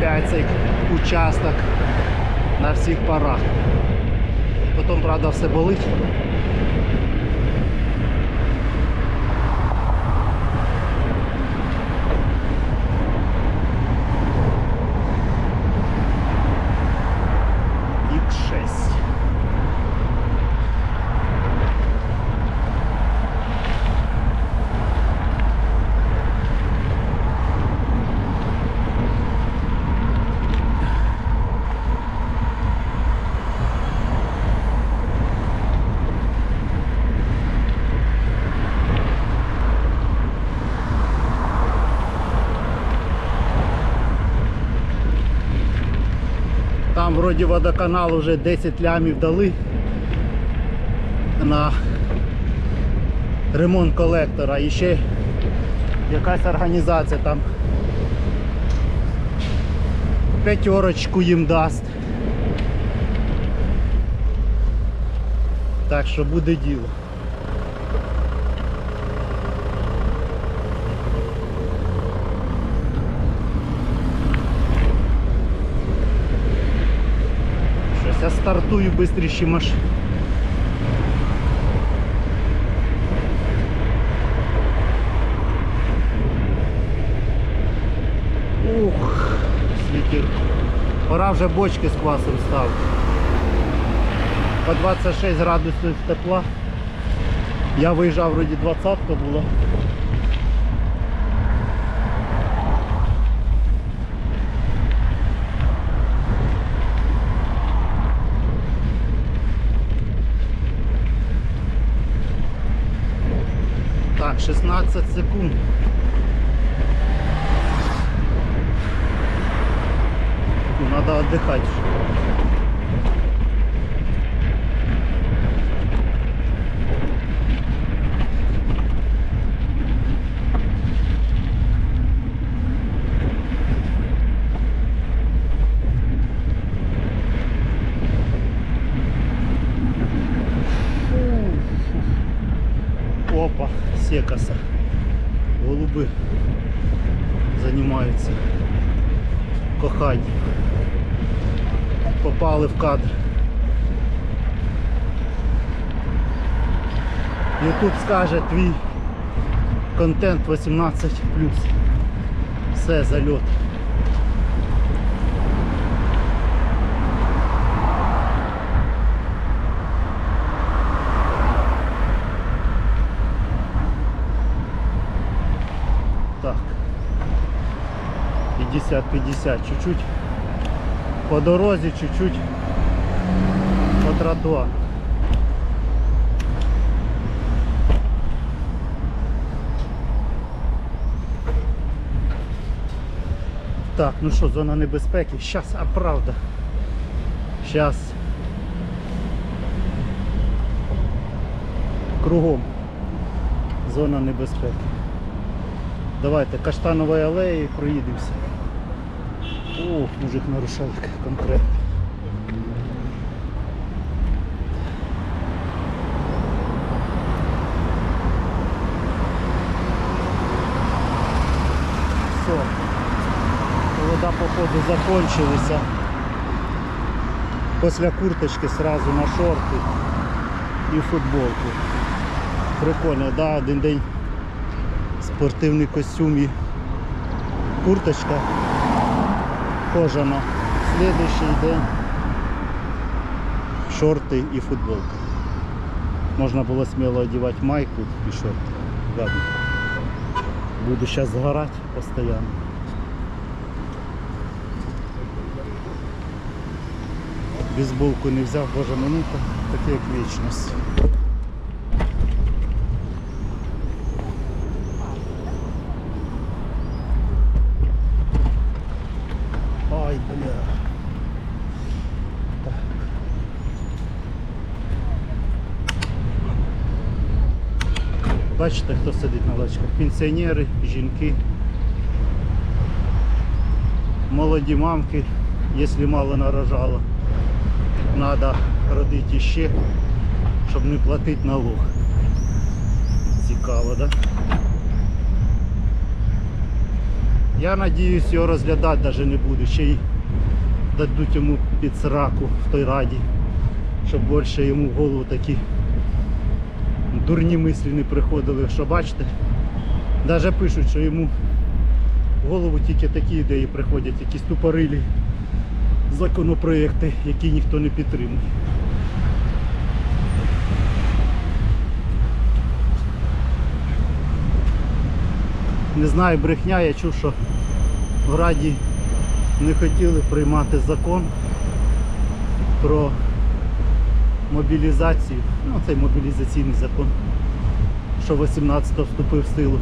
5 цих участок на всіх парах. Потім, правда, все болить. Вроді водоканал вже 10 лямів дали на ремонт колектора. І ще якась організація там п'ятерочку їм дасть. Так що буде діло. Стартую швидше маш. Ух, світір. Пора вже бочки з квасом ставити. По 26 градусів тепла. Я виїжджав вроді 20 було. Так, 16 секунд. Надо отдыхать. Ютуб скаже твій контент 18 Все, зальот. Так. 50-50, чуть-чуть по дорозі, чуть-чуть по тротуару. Так, ну що, зона небезпеки. Щас, а правда. Щас. Кругом. Зона небезпеки. Давайте каштанової алеї проїдемося. О, мужик нарушав конкретно. Все. Походу закончилась. После курточки сразу на шорти і футболку. Прикольно, да, один день спортивний костюм і курточка кожана. Слідуючий день шорти і футболка. Можна було сміло одягати майку і шорти. Ладно. Буду зараз згорати постійно. Бейсболку не взяв, боже минута, таке як вічність. Ай, бля. Бачите, хто сидить на лавочках? Пенсіонери, жінки, молоді мамки, якщо мало нарожало, треба родити ще, щоб не платити налог. Цікаво, так? Да? Я надіюсь, його розглядати навіть не буду. Ще й дадуть йому під сраку в той раді, щоб більше йому в голову такі дурні мислі не приходили. Що бачите? Навіть пишуть, що йому в голову тільки такі ідеї приходять, якісь тупорилі законопроекти, які ніхто не підтримує. Не знаю, брехня, я чув, що в Раді не хотіли приймати закон про мобілізацію. Ну, цей мобілізаційний закон, що 18-го вступив в силу.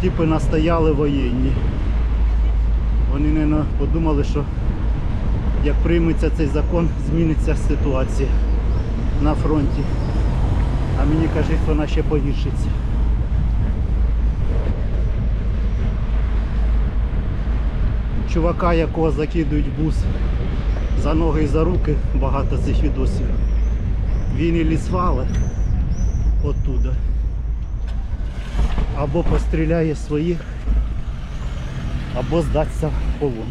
Типи настояли воєнні. Вони не подумали, що як прийметься цей закон, зміниться ситуація на фронті. А мені кажуть, вона ще погіршиться. чувака, якого закидують бус за ноги і за руки, багато цих відосів. Він і лісвали оттуда. Або постріляє своїх, або здатися в полон.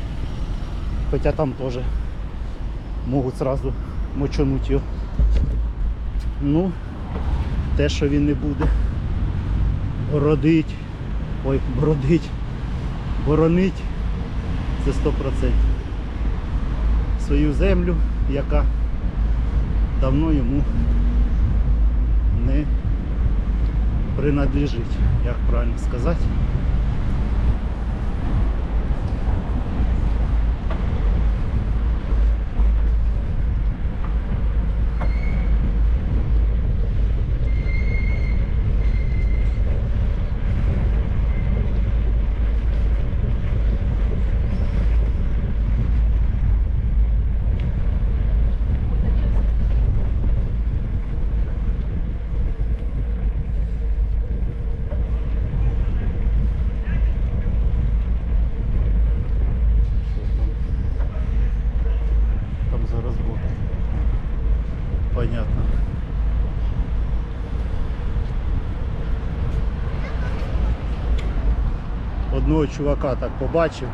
Хоча там теж можуть зразу мочонуть його. Ну, те, що він не буде родить, ой, бродить, боронить це 100%. Свою землю, яка давно йому не принадлежить, як правильно сказати. Там зараз буде. Понятно. Одного чувака так побачив,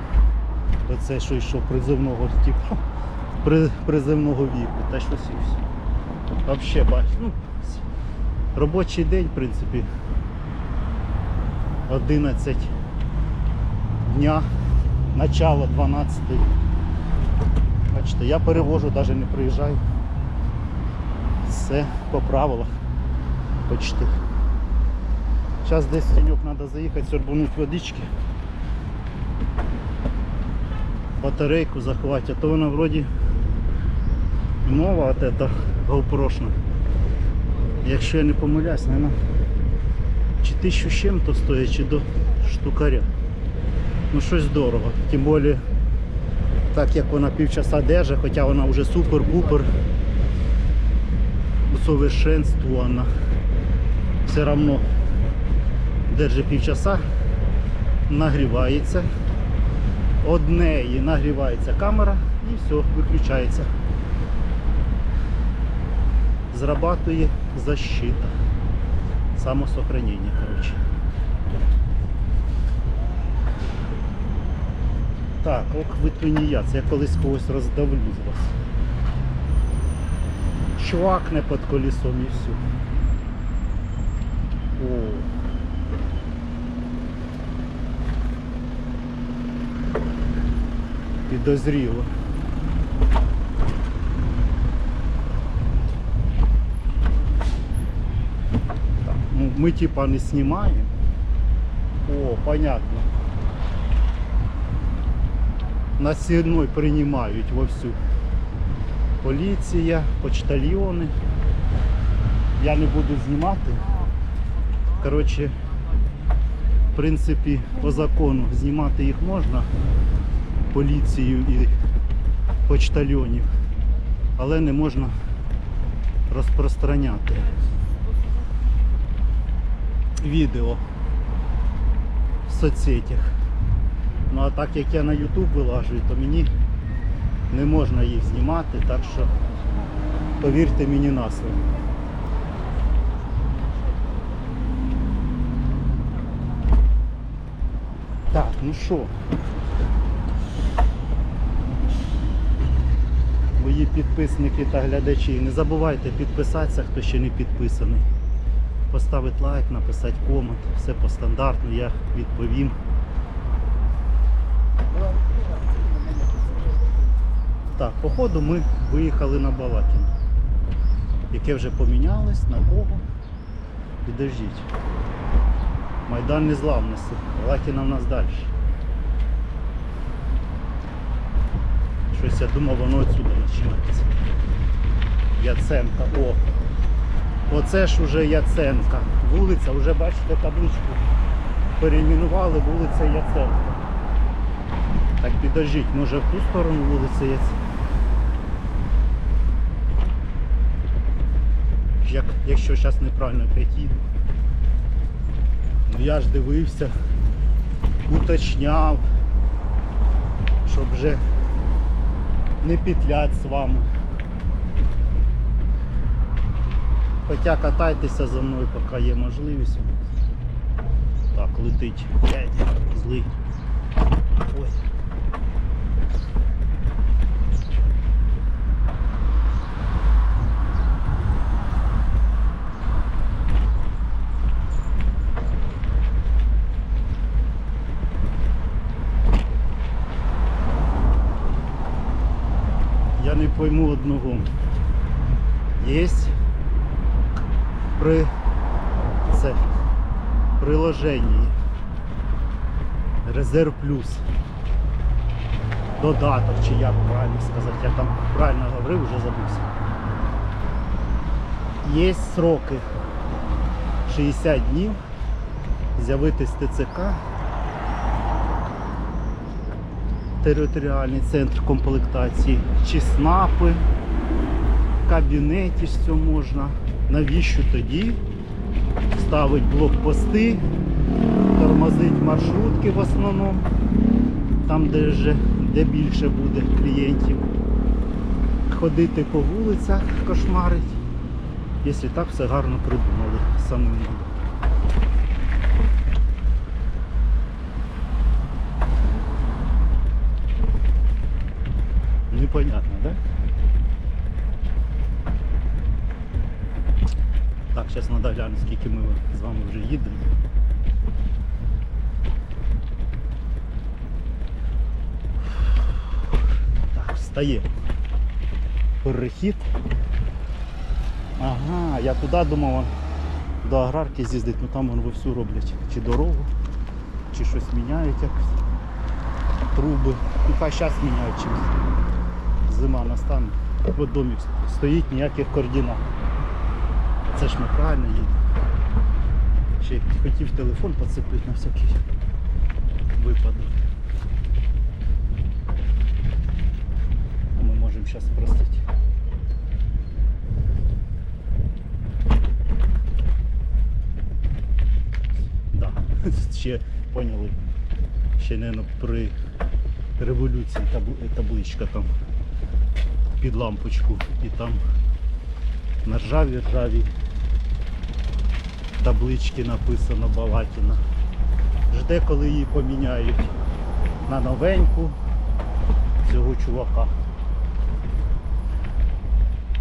оце що йшов призивного типу, при, призивного віку, та щось і все. Вообще бач, ну, робочий день, в принципі, 11 дня, начало 12 Бачите, я перевожу, навіть не приїжджаю. Все по правилах. Почти. Зараз десь в тіньок треба заїхати, сорбануть водички. Батарейку захватити, а то вона вроді нова от эта GoPro-шна. Якщо я не помиляюсь, вона чи тисячу з чим-то стоїть, чи до штукаря. Ну щось дорого. Тим більше так як вона півчаса держить, хоча вона вже супер-пупер усовершенствована. Все одно держить півчаса, нагрівається. Однеї нагрівається камера і все, виключається. Зрабатує защита. Самосохранення, коротше. Так, ок ви тунеядці, я колись когось роздавлю з вас. Чвакне під колесом і все. О. Підозріло. Ну, ми типа не знімаємо. О, понятно. Нас все приймають вовсю. Поліція, почтальйони. Я не буду знімати. Коротше, в принципі, по закону знімати їх можна, поліцію і почтальйонів, але не можна розпространяти. відео в соцсетях. Ну а так як я на YouTube вилажую, то мені не можна їх знімати, так що повірте мені на слово. Так, ну що? Мої підписники та глядачі, не забувайте підписатися, хто ще не підписаний. Поставити лайк, написати комент, все по стандартну, я відповім. Так, походу ми виїхали на Балакіно. Яке вже помінялось, на кого? Підождіть. Майдан Незламності. Балакіна в нас далі. Щось я думав, воно отсюди починається. Яценка. О! Оце ж уже Яценка. Вулиця, вже бачите табличку. Перейменували вулиця Яценка. Так підождіть, може в ту сторону вулиця Яценка. Як, якщо зараз неправильно їду. Ну я ж дивився, уточняв, щоб вже не петлять з вами. Хоча катайтеся за мною, поки є можливість. Так, летить. Я злий. Ой. Я не пойму одного. Есть при це приложенні Резерв Плюс. Додаток, чи як правильно сказати, я там правильно говорив, вже забувся. Є сроки 60 днів з'явитись ТЦК. Територіальний центр комплектації, чи СНАПи, в кабінеті все можна. Навіщо тоді ставить блокпости, тормозить маршрутки в основному, там де, вже, де більше буде клієнтів. Ходити по вулицях, кошмарить. Якщо так все гарно придумали самим. Непонятно, да? Так, зараз треба глянути, скільки ми з вами вже їдемо. Так, встає. Перехід. Ага, я туди думав до аграрки з'їздити, ну там вони вовсю роблять чи дорогу, чи щось міняють якось. Труби. Ну хай зараз міняють чимось. Зима настане. От домик стоїть, ніяких координат. Це ж ми правильно їдемо. Ще хотів телефон поцепити на всякий випадок. Ми можемо зараз спростити. Да. Ще поняли. Ще, мабуть, при революції табличка там під лампочку і там на ржаві ржаві таблички написано Балакіна. Жде, коли її поміняють на новеньку цього чувака.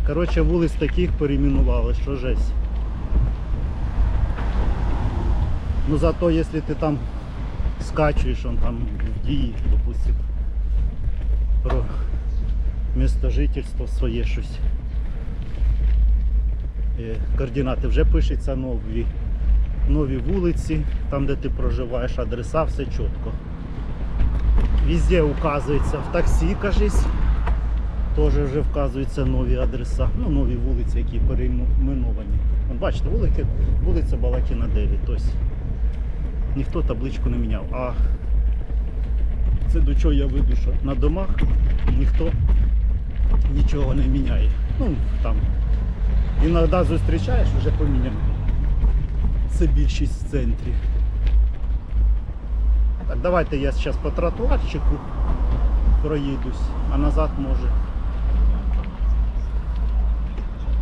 Коротше, вулиць таких перейменували, що жесть. Ну зато якщо ти там скачуєш, он там в дії, допустим, місто жительства своє щось. Е, Координати вже пишуться нові, нові вулиці, там де ти проживаєш, адреса, все чітко. Везде указується в таксі, кажись, теж вже вказуються нові адреса, ну нові вулиці, які перейменовані. Вон, бачите, вулиця, вулиця Балакіна 9. Тобто ніхто табличку не міняв. А це до чого я веду, що на домах ніхто нічого не міняє. Ну, там Іноді зустрічаєш, вже поміняно. Це більшість в центрі. Так, давайте я зараз по тротуарчику проїдусь, а назад може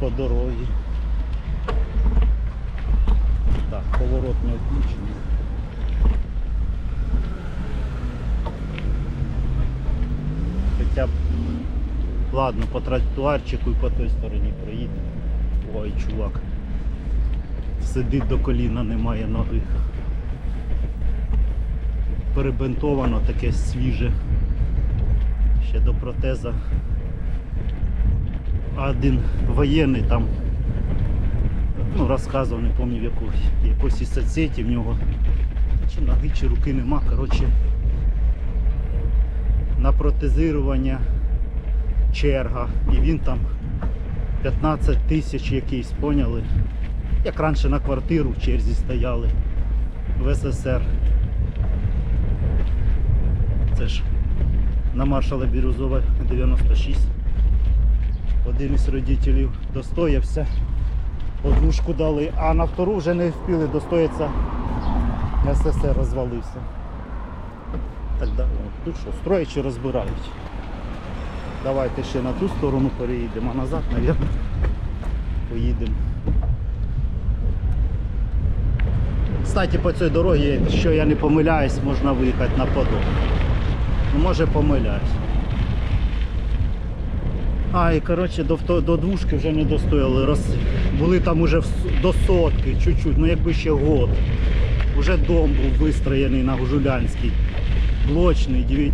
по дорозі. Так, поворот не включений. Хоча б ладно, по тротуарчику і по той стороні проїду. Ой, чувак. Сидить до коліна, немає ноги. Перебинтовано таке свіже. Ще до протеза. Один воєнний там ну, розказував, не пам'ятаю в якось, якось із соцсеті в нього. Чи ноги, чи руки нема. Коротше, на протезирування черга. І він там 15 тисяч якийсь, поняли? Як раніше на квартиру в черзі стояли в СССР. Це ж на маршала Бірюзова 96. Один із родителів достоявся, однушку дали, а на втору вже не встигли достоятися. СССР розвалився. Так да, тут що, строять розбирають? Давайте ще на ту сторону переїдемо, а назад, мабуть, поїдемо. Кстати, по цій дорогі, якщо я не помиляюсь, можна виїхати на Подол. Ну, може помиляюсь. А, і коротше до, до двушки вже не достояли. Роз... Були там уже до сотки, чуть-чуть, ну якби ще год. Уже дом був вистроєний на Гужулянській. Блочний,